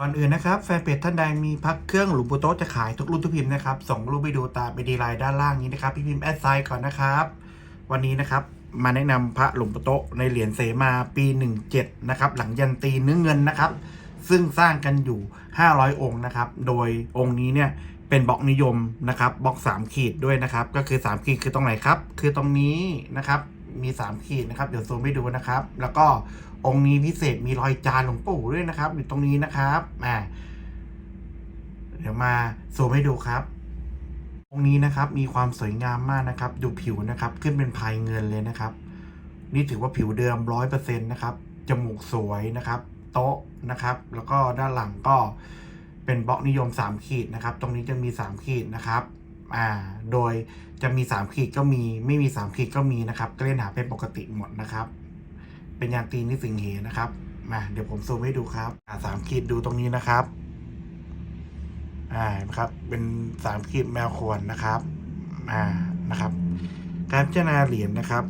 ก่อนอื่นนะครับแฟนเพจท่านใดมีพักเครื่องหลวงปู่โต๊ะจะขายทุกรุ่นทุกพิมพ์นะครับส่งรูปไปดูตามไปดีไลน์ด้านล่างนี้นะครับ พี่พิมพ์แอดไซน์ก่อนนะครับ วันนี้นะครับมาแนะนำพระหลวงปู่โต๊ะในเหรียญเสมาปี 17นะครับหลังยันตีเนื้อเงินนะครับ ซึ่งสร้างกันอยู่ 500 องค์นะครับโดยองค์นี้เนี่ยเป็นบล็อกนิยมนะครับบล็อก 3 ขีดด้วยนะครับ ก็คือ 3 ขีดคือตรงไหนครับ คือตรงนี้นะครับ มี3ขีดนะครับเดี๋ยวซูมให้ดูนะครับ แล้วก็องค์นี้พิเศษมีรอยจานหลวงปู่ด้วยนะครับ อยู่ตรงนี้นะครับอ่าเดี๋ยวมาซูมให้ดูครับองค์นี้นะครับมีความสวยงามมากนะครับ ดูผิวนะครับ ขึ้นเป็นพายเงินเลยนะครับ นี่ถือว่าผิวเดิมร้อยเปอร์เซ็นต์นะครับจมูกสวยนะครับ โต๊ะนะครับ แล้วก็ด้านหลังก็เป็นบล็อกนิยม 3 ขีดนะครับ ตรงนี้จะมี 3 ขีดนะครับ อ่าโดยจะมี 3 ขีดก็มีไม่มี 3 ขีดก็มีนะครับ ก็เล่นหาเป็นปกติหมดนะครับ เป็นยางตีนที่สิงเหนะครับมาเดี๋ยวผมซูมให้ดูครับอ่าสามขีดดูตรงนี้นะครับอ่าครับเป็นสามขีดแมวขวนนะครับอ่านะครับ การพิจารณาเหรียญนะครับ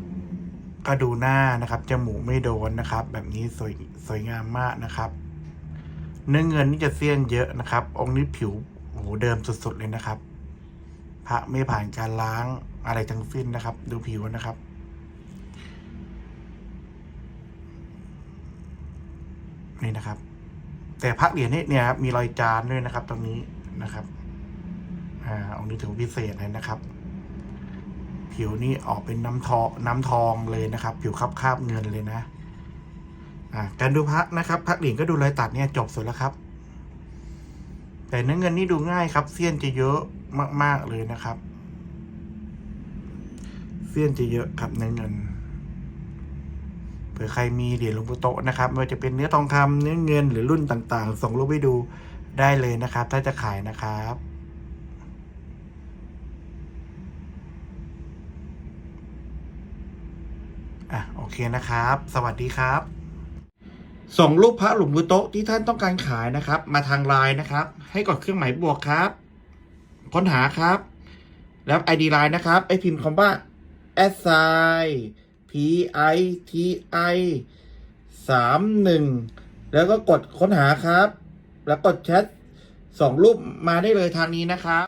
ก็ดูหน้านะครับจมูกไม่โดนนะครับ แบบนี้สวยสวยงามมากนะครับ เนื้อเงินนี่จะเสี้ยนเยอะนะครับ องค์นี้ผิวโอ้โหเดิมสุดๆเลยนะครับ พระไม่ผ่านการล้างอะไรทั้งสิ้นนะครับ ดูผิวนะครับ นี่นะครับ แต่พระเหรียญนี่เนี่ยครับมีรอยจานด้วยนะครับ ตรงนี้นะครับ อ่าองค์นี้ถือพิเศษเลยนะครับ ผิวนี่ออกเป็นน้ำทองน้ำทองเลยนะครับ ผิวคับคาบเงินเลยนะอ่าการดูพระนะครับพระเหรียญก็ดูรอยตัดเนี่ยจบสุดแล้วครับ แต่เนื้อเงินนี่ดูง่ายครับเสี้ยนจะเยอะ มาก ๆ เลยนะครับ เสี้ยนจะเยอะครับเนื้อเงินเผื่อใครมีเหรียญหลวงปู่โตะนะครับไม่ว่าจะเป็นเนื้อทองคำเนื้อเงินหรือรุ่นต่างๆ ส่งรูปไปดูได้เลยนะครับ ถ้าจะขายนะครับ อะ โอเคนะครับ สวัสดีครับส่งรูปพระหลวงปู่โตะที่ท่านต้องการขายนะครับ มาทางไลน์นะครับ ให้กดเครื่องหมายบวกครับ ค้นหาครับ แล้ว ID ไลน์นะครับไอพิมพ์คำว่า s i p i t i สามหนึ่งแล้วก็กดค้นหาครับ แล้วกดแชทสองรูปมาได้เลยทางนี้นะครับ